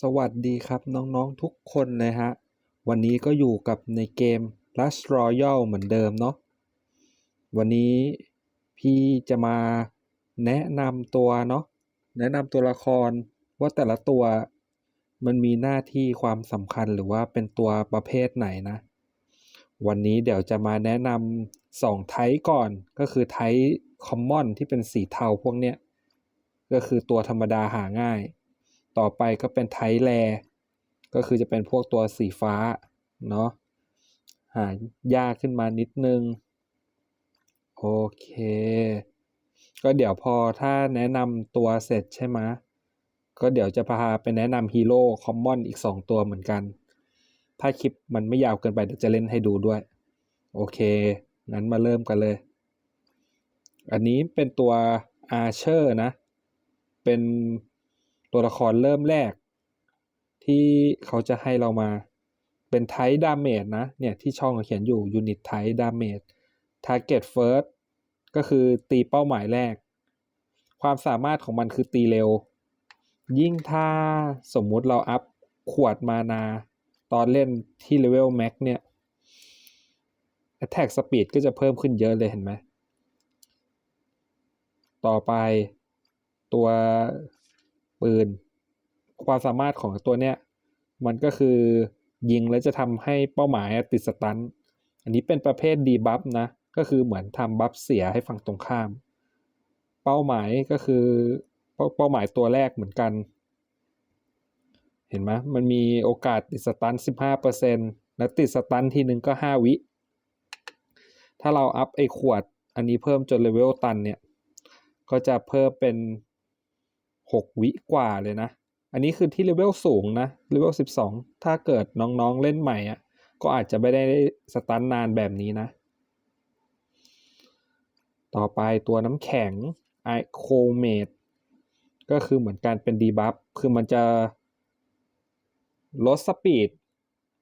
สวัสดีครับน้องๆทุกคนเลยฮะ วันนี้ก็อยู่กับในเกม Rush Royal เหมือนเดิมเนาะ วันนี้พี่จะมาแนะนำตัวเนาะ แนะนำตัวละครว่าแต่ละตัวมันมีหน้าที่ความสำคัญหรือว่าเป็นตัวประเภทไหนนะ วันนี้เดี๋ยวจะมาแนะนำสองไทป์ก่อนก็คือไทป์คอมมอนที่เป็นสีเทาพวกเนี้ย ก็คือตัวธรรมดาหาง่าย ต่อไปก็เป็นไทแรก็คือจะเป็นพวกตัวสีฟ้าเนาะหายากขึ้นมานิดนึง โอเค ก็เดี๋ยวพอถ้าแนะนำตัวเสร็จใช่ไหมก็เดี๋ยวจะพาไปแนะนำฮีโร่คอมมอนอีก 2 ตัวเหมือนกัน ถ้าคลิปมันไม่ยาวเกินไปเดี๋ยวจะเล่นให้ดูด้วย โอเค งั้นมาเริ่มกันเลย อันนี้เป็นตัวอาเชอร์นะ เป็น ตัวละครเริ่มแรก ที่เขาจะให้เรามาเป็นไทดาเมจนะ เนี่ย ที่ช่องเขียนอยู่ยูนิตไทดาเมจทาร์เก็ตเฟิร์สก็คือตีเป้าหมายแรก ความสามารถของมันคือตีเร็ว ยิ่งถ้าสมมุติเราอัพขวดมานา ตอนเล่นที่เลเวลแม็กเนี่ย Attack Speed ก็จะเพิ่มขึ้นเยอะเลยเห็นไหม ต่อไปตัว ปืน ความสามารถของตัวเนี้ยมันก็คือยิงแล้วจะทำให้เป้าหมายติดสตัน อันนี้เป็นประเภทดีบัฟนะ ก็คือเหมือนทำบัฟเสียให้ฝั่งตรงข้าม เป้าหมายก็คือเป้าหมายตัวแรกเหมือนกัน เห็นไหมมันมีโอกาสติดสตัน 15%และติดสตันทีหนึ่งก็ 5 วิ ถ้าเราอัพไอ้ขวดอันนี้เพิ่มจนเลเวลตันเนี่ย ก็จะเพิ่มเป็น 6 วิกว่าเลยนะ อันนี้คือที่เลเวลสูงนะเลเวล12 ถ้าเกิดน้องๆเล่นใหม่อะก็อาจจะไม่ได้สตันนานแบบนี้นะ ต่อไปตัวน้ำแข็งไอโคเมดก็คือเหมือนการเป็นดีบัฟคือมันจะลดสปีด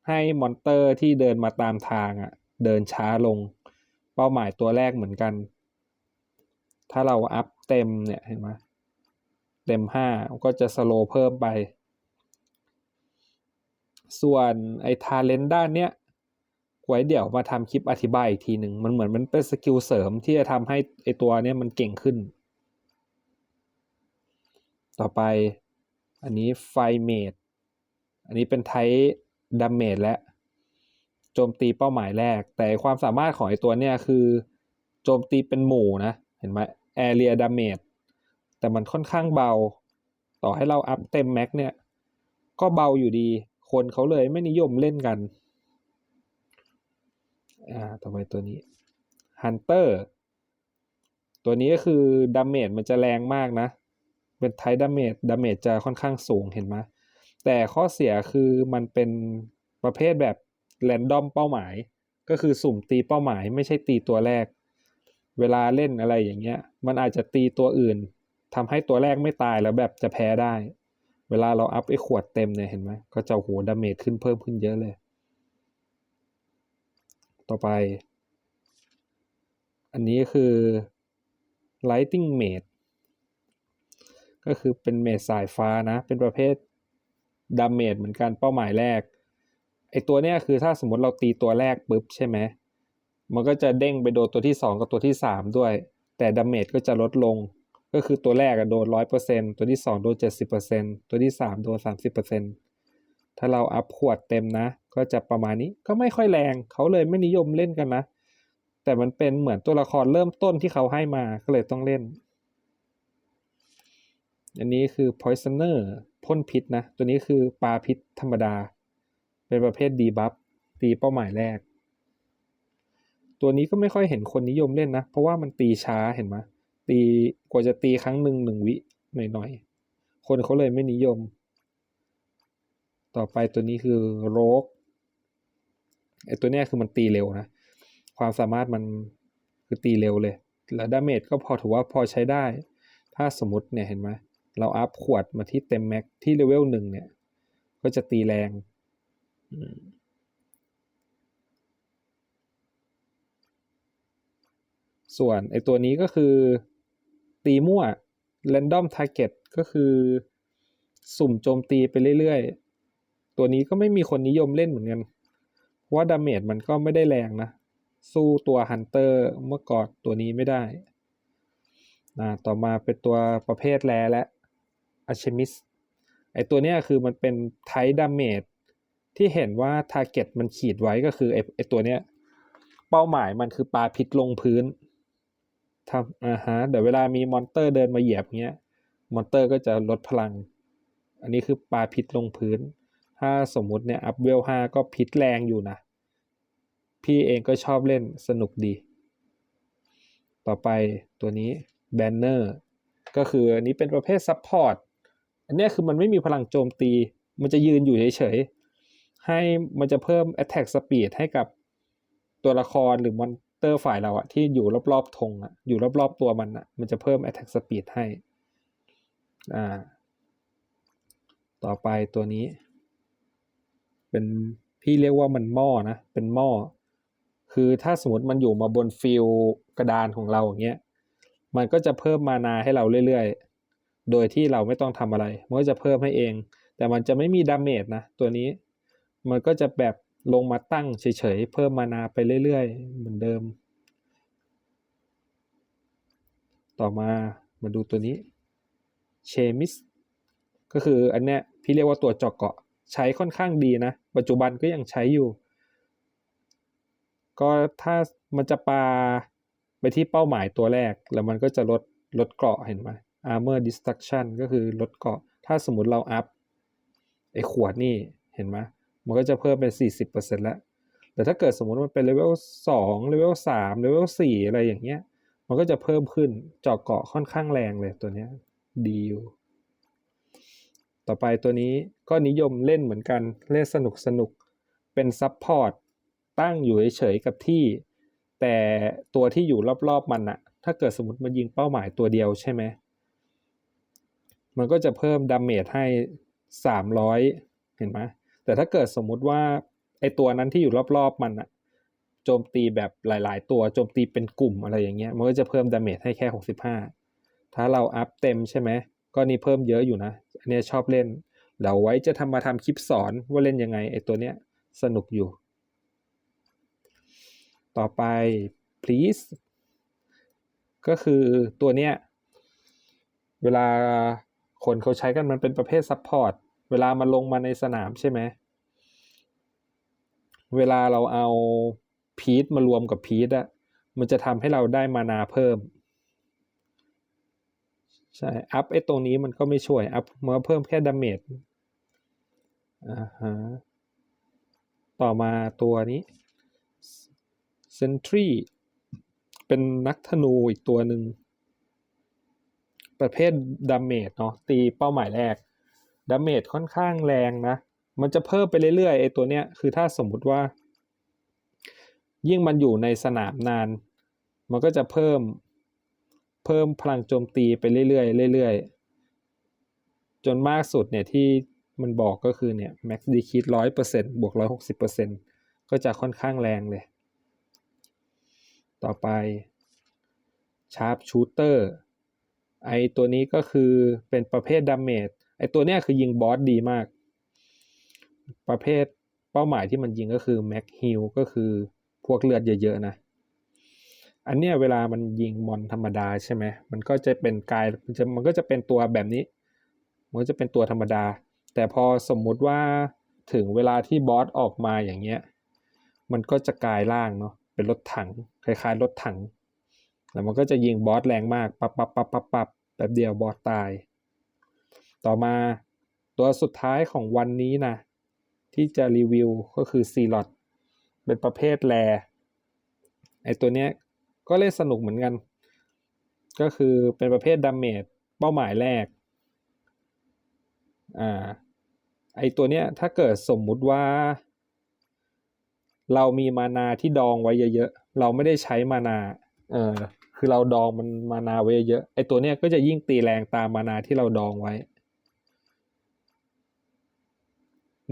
ให้มอนเตอร์ที่เดินมาตามทางอะ่ะเดินช้าลง เป้าหมายตัวแรกเหมือนกัน ถ้าเราอัพเต็มเนี่ยเห็นไหม เต็มห้าก็จะสโลเพิ่มไป ส่วนไอ้ทาเลนด้านเนี้ยไว้เดี๋ยวมาทำคลิปอธิบายอีกทีหนึ่งมันเหมือนมันเป็นสกิลเสริมที่จะทำให้ไอตัวเนี้ยมันเก่งขึ้น ต่อไปอันนี้ไฟเมดอันนี้เป็นไทดัมเมจและโจมตีเป้าหมายแรก แต่ความสามารถของไอตัวเนี้ยคือโจมตีเป็นหมู่นะ เห็นไหมแอเรียดาเมจ แต่มันค่อนข้างเบา ต่อให้เราอัพเต็มแม็กเนี่ย ก็เบาอยู่ดี คนเขาเลยไม่นิยมเล่นกัน อ่าต่อไปตัวนี้ Hunter ตัวนี้ก็คือดาเมจมันจะแรงมากนะ เป็นไทดาเมจดาเมจจะค่อนข้างสูงเห็นไหมแต่ข้อเสียคือมันเป็นประเภทแบบแรนดอมเป้าหมาย ก็คือสุ่มตีเป้าหมาย ไม่ใช่ตีตัวแรก เวลาเล่นอะไรอย่างเงี้ย มันอาจจะตีตัวอื่น ทำให้ตัวแรกไม่ตายแล้วแบบจะแพ้ได้ เวลาเราอัพไอ้ขวดเต็มเนี่ยเห็นไหมก็จะโหดาเมจขึ้นเพิ่มขึ้นเยอะเลย ต่อไป อันนี้คือ Lighting Mage ก็คือเป็นเมจสายฟ้านะ เป็นประเภทดาเมจเหมือนกันเป้าหมายแรกไอตัวเนี้ยคือถ้าสมมติเราตีตัวแรกปุ๊บใช่ไหมมันก็จะเด้งไปโดนตัวที่ 2 กับตัวที่ 3 ด้วย แต่ดาเมจก็จะลดลง ก็คือตัวแรกโดนร้อยเปอร์เซ็นตัวที่2โดนเจ็ดสิบเปอร์เซ็นตัวที่3โดนสามสิบเปอร์เซ็นถ้าเราอัพขวดเต็มนะ ก็จะประมาณนี้ก็ไม่ค่อยแรงเขาเลยไม่นิยมเล่นกันนะ แต่มันเป็นเหมือนตัวละครเริ่มต้นที่เขาให้มาก็เลยต้องเล่น อันนี้คือ poisoner พ่นพิษนะ ตัวนี้คือปลาพิษธรรมดา เป็นประเภทดีบัฟตีเป้าหมายแรก ตัวนี้ก็ไม่ค่อยเห็นคนนิยมเล่นนะ เพราะว่ามันตีช้าเห็นไหม ตีกว่าจะตีครั้งหนึ่งหนึ่งวิหน่อยๆ คนเขาเลยไม่นิยม ต่อไปตัวนี้คือโรกไอตัวเนี้ยคือมันตีเร็วนะ ความสามารถมันคือตีเร็วเลย แล้วดาเมจก็พอถือว่าพอใช้ได้ ถ้าสมมติเนี่ยเห็นไหมเราอัพขวดมาที่เต็มแม็กที่เลเวลหนึ่งเนี่ย ก็จะตีแรงส่วนไอตัวนี้ก็คือ ตีมั่ว random target ก็คือสุ่มโจมตีไปเรื่อยๆ ตัวนี้ก็ไม่มีคนนิยมเล่นเหมือนกันว่าดาเมจมันก็ไม่ได้แรงนะ สู้ตัวฮันเตอร์เมื่อก่อนตัวนี้ไม่ได้นะต่อมาเป็นตัวประเภทแรและอัชมิสไอตัวเนี้ยคือมันเป็นไทดาเมจที่เห็นว่าทาร์เก็ตมันขีดไว้ก็คือไอไอตัวเนี้ยเป้าหมายมันคือปลาพิษลงพื้น ทำอ่าฮะเดี๋ยวเวลามีมอนเตอร์เดินมาเหยียบเงี้ย มอนเตอร์ก็จะลดพลัง อันนี้คือปลาพิษลงพื้น ถ้าสมมุติเนี่ยอัพเวลห้าก็พิษแรงอยู่นะ พี่เองก็ชอบเล่นสนุกดี ต่อไปตัวนี้แบนเนอร์ก็คืออันนี้เป็นประเภทซับพอร์ต อันนี้คือมันไม่มีพลังโจมตี มันจะยืนอยู่เฉยๆ ให้มันจะเพิ่ม attack speed ให้กับตัวละครหรือมอน เตอร์ฝ่ายเราอะที่อยู่รอบๆธงอะอยู่รอบๆตัวมันอะมันจะเพิ่ม attack speed ให้อ่าต่อไปตัวนี้ เป็นพี่เรียกว่ามันหม้อนะ เป็นหม้อ คือถ้าสมมติมันอยู่มาบนฟิลกระดานของเราอย่างเงี้ย มันก็จะเพิ่มมานาให้เราเรื่อยๆ โดยที่เราไม่ต้องทำอะไร มันก็จะเพิ่มให้เอง แต่มันจะไม่มีดาเมจนะ ตัวนี้ มันก็จะแบบ ลงมาตั้งเฉยๆ เพิ่มมานาไปเรื่อยๆ เหมือนเดิม ต่อมามาดูตัวนี้เชมิสก็คืออันเนี้ยพี่เรียกว่าตัวเจาะเกาะใช้ค่อนข้างดีนะ ปัจจุบันก็ยังใช้อยู่ ก็ถ้ามันจะปาไปที่เป้าหมายตัวแรก แล้วมันก็จะลดลดเกราะเห็นไหม armor destruction ก็คือลดเกราะ ถ้าสมมติเราอัพไอ้ขวดนี่เห็นไหม มันก็จะเพิ่มเป็น 40%แล้วแต่ถ้าเกิดสมมติมันเป็นเลเวล2เลเวล3เลเวล4อะไรอย่างเงี้ย มันก็จะเพิ่มขึ้นเจาะเกาะค่อนข้างแรงเลยตัวเนี้ยดีอยู่ต่อไปตัวนี้ก็นิยมเล่นเหมือนกันเล่นสนุกสนุกเป็นซับพอร์ตตั้งอยู่เฉยๆกับที่ แต่ตัวที่อยู่รอบๆมันอะถ้าเกิดสมมติมันยิงเป้าหมายตัวเดียวใช่ไหมมันก็จะเพิ่มดาเมจให้ 300 เห็นไหม แต่ถ้าเกิดสมมุติว่าไอตัวนั้นที่อยู่รอบๆมันอะโจมตีแบบหลาย ๆ ตัวโจมตีเป็นกลุ่มอะไรอย่างเงี้ยมันก็จะเพิ่มดาเมจให้แค่ 65 ถ้าเราอัพเต็มใช่ไหมก็นี่เพิ่มเยอะอยู่นะ อันเนี้ยชอบเล่นเดี๋ยวไว้จะทำมาทำคลิปสอนว่าเล่นยังไงไอตัวเนี้ยสนุกอยู่ ต่อไป please ก็คือตัวเนี้ยเวลาคนเขาใช้กันมันเป็นประเภทซัพพอร์ต เวลามันลงมาในสนามใช่ไหม เวลาเราเอาพีทมารวมกับพีทอะมันจะทำให้เราได้มานาเพิ่ม ใช่ อัพไอ้ตรงนี้มันก็ไม่ช่วย อัพมันเพิ่มแค่ดาเมจอ่าฮะต่อมาตัวนี้ Sentry เป็นนักธนูอีกตัวหนึ่ง ประเภทดาเมจเนาะตีเป้าหมายแรก ดาเมจค่อนข้างแรงนะ มันจะเพิ่มไปเรื่อยๆไอ้ตัวเนี้ยคือถ้าสมมุติว่า ยิ่งมันอยู่ในสนามนาน มันก็จะเพิ่มเพิ่มพลังโจมตีไปเรื่อยๆเรื่อยๆจนมากสุดเนี่ยที่มันบอกก็คือเนี่ย max decrease ร้อยเปอร์เซ็นต์บวกร้อยหกสิบเปอร์เซ็นต์ก็จะค่อนข้างแรงเลย ต่อไป sharp shooter ไอตัวนี้ก็คือเป็นประเภทดาเมจ ไอตัวเนี้ยคือยิงบอสดีมาก ประเภทเป้าหมายที่มันยิงก็คือ max heal ก็คือพวกเลือดเยอะๆนะ อันเนี้ยเวลามันยิงมอนธรรมดาใช่ไหมมันก็จะเป็นกายมันจะมันก็จะเป็นตัวแบบนี้ มันก็จะเป็นตัวธรรมดา แต่พอสมมุติว่าถึงเวลาที่บอสออกมาอย่างเงี้ย มันก็จะกลายร่างเนาะเป็นรถถังคล้ายๆรถถัง แล้วมันก็จะยิงบอสแรงมากปับปับปับปับปับแป๊บเดียวบอสตาย ต่อมาตัวสุดท้ายของวันนี้นะ ที่จะรีวิวก็คือซีลอดเป็นประเภทแรไอตัวเนี้ยก็เล่นสนุกเหมือนกัน ก็คือเป็นประเภทดาเมจเป้าหมายแรกอ่าไอตัวเนี้ยถ้าเกิดสมมุติว่า เรามีมานาที่ดองไว้เยอะๆ เราไม่ได้ใช้มานาเออคือเราดองมันมานาไว้เยอะไอตัวเนี้ยก็จะยิ่งตีแรงตามมานาที่เราดองไว้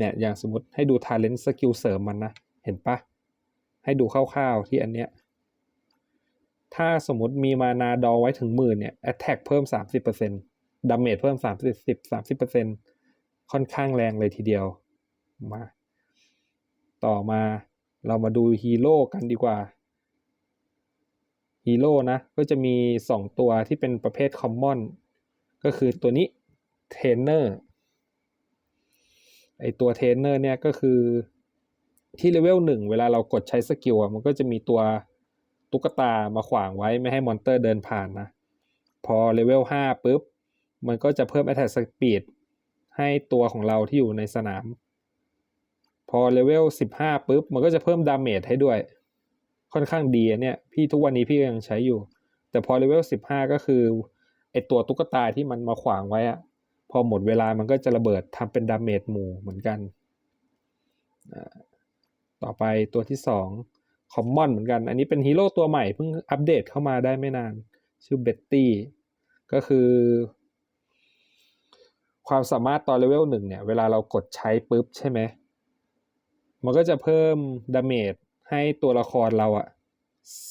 เนี่ยอย่างสมมติให้ดู talent skill เสริมมันนะ เห็นปะให้ดูคร่าวๆที่อันเนี้ยถ้าสมมติมีมานาดอไว้ถึงหมื่นเนี่ย attack เพิ่ม 30% damage เพิ่ม 30 30%ค่อนข้างแรงเลยทีเดียวมา ต่อมาเรามาดูฮีโร่กันดีกว่าฮีโร่นะ ก็จะมี 2 ตัวที่เป็นประเภทคอมมอนก็คือตัวนี้เทรนเนอร์ ไอตัวเทรนเนอร์เนี่ยก็คือที่เลเวลหนึ่งเวลาเรากดใช้สกิลอะมันก็จะมีตัวตุ๊กตามาขวางไว้ไม่ให้มอนเตอร์เดินผ่านนะ พอเลเวลห้าปุ๊บ มันก็จะเพิ่ม attack speed ให้ตัวของเราที่อยู่ในสนาม พอเลเวลสิบห้าปุ๊บ มันก็จะเพิ่มดาเมจให้ด้วย ค่อนข้างดีเนี่ย พี่ทุกวันนี้พี่ก็ยังใช้อยู่ แต่พอเลเวลสิบห้าก็คือไอตัวตุ๊กตาที่มันมาขวางไว้อะ พอหมดเวลามันก็จะระเบิดทำเป็นดาเมจหมู่เหมือนกัน ต่อไปตัวที่สองคอมมอนเหมือนกัน อันนี้เป็นฮีโร่ตัวใหม่เพิ่งอัปเดตเข้ามาได้ไม่นาน ชื่อเบ็ตตี้ก็คือความสามารถตอนเลเวลหนึ่งเนี่ย เวลาเรากดใช้ปุ๊บใช่ไหม มันก็จะเพิ่มดาเมจให้ตัวละครเราอะ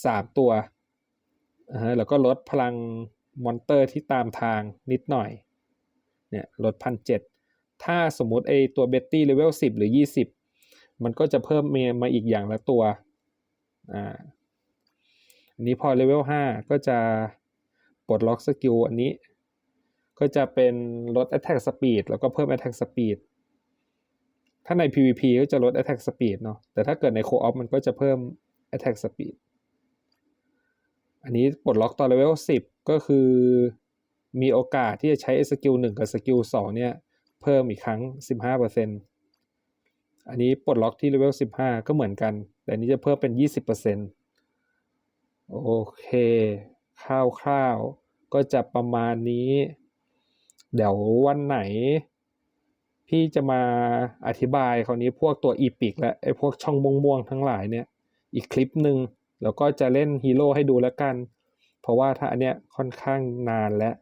สามตัว แล้วก็ลดพลังมอนเตอร์ที่ตามทางนิดหน่อย เนี่ยลดพันเจ็ดถ้าสมมุติไอตัวเบตตี้เลเวลสิบหรือยี่สิบมันก็จะเพิ่มเมมาอีกอย่างละตัวอ่าอันนี้พอเลเวลห้าก็จะปลดล็อกสกิลอันนี้ ก็จะเป็นลด attack speed แล้วก็เพิ่ม attack speed ถ้าใน PVP ก็จะลด attack speed เนาะแต่ถ้าเกิดใน co-op มันก็จะเพิ่ม attack speed อันนี้ปลดล็อกตอนเลเวล10 ก็คือ มีโอกาสที่จะใช้สกิล1กับสกิล2เนี่ยเพิ่มอีกครั้ง 15%อันนี้ปลดล็อกที่เลเวล15 ก็เหมือนกัน แต่อันนี้จะเพิ่มเป็น 20%โอเคคร่าวๆก็จะประมาณนี้ เดี๋ยววันไหน พี่จะมาอธิบายคราวนี้พวกตัวอีพิกและไอ้พวกช่องม่วงๆทั้งหลายเนี่ย อีกคลิปหนึ่งแล้วก็จะเล่นฮีโร่ให้ดูแล้วกัน เพราะว่าถ้าอันเนี้ยค่อนข้างนานแล้ว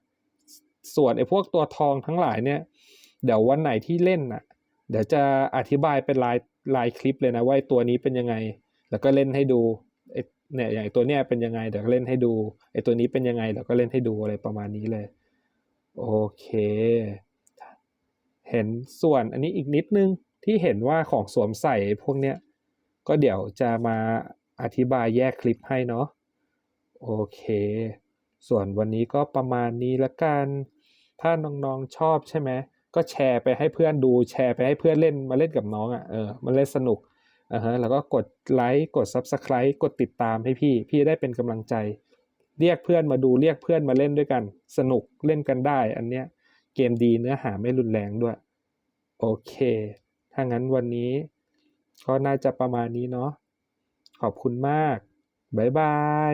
ส่วนไอ้พวกตัวทองทั้งหลายเนี่ย เดี๋ยววันไหนที่เล่นน่ะ เดี๋ยวจะอธิบายเป็นลายลายคลิปเลยนะว่าตัวนี้เป็นยังไง แล้วก็เล่นให้ดูไอ้เนี่ยอย่างไอ้ตัวเนี้ยเป็นยังไงเดี๋ยวก็เล่นให้ดูไอ้ตัวนี้เป็นยังไงเดี๋ยวก็เล่นให้ดูอะไรประมาณนี้เลย โอเค เห็นส่วนอันนี้อีกนิดนึงที่เห็นว่าของสวมใส่พวกเนี้ยก็เดี๋ยวจะมาอธิบายแยกคลิปให้เนาะโอเค ส่วนวันนี้ก็ประมาณนี้ละกัน ถ้าน้องๆชอบใช่ไหมก็แชร์ไปให้เพื่อนดูแชร์ไปให้เพื่อนเล่นมาเล่นกับน้องอะ่ะเออมันเล่นสนุกอ่าฮะแล้วก็กดไลค์กด Subscribe กดติดตามให้พี่ พี่ได้เป็นกำลังใจ เรียกเพื่อนมาดูเรียกเพื่อนมาเล่นด้วยกัน สนุกเล่นกันได้ อันเนี้ยเกมดีเนื้อหาไม่รุนแรงด้วย โอเค ถ้างั้นวันนี้ ก็น่าจะประมาณนี้เนาะขอบคุณมาก บ๊ายบาย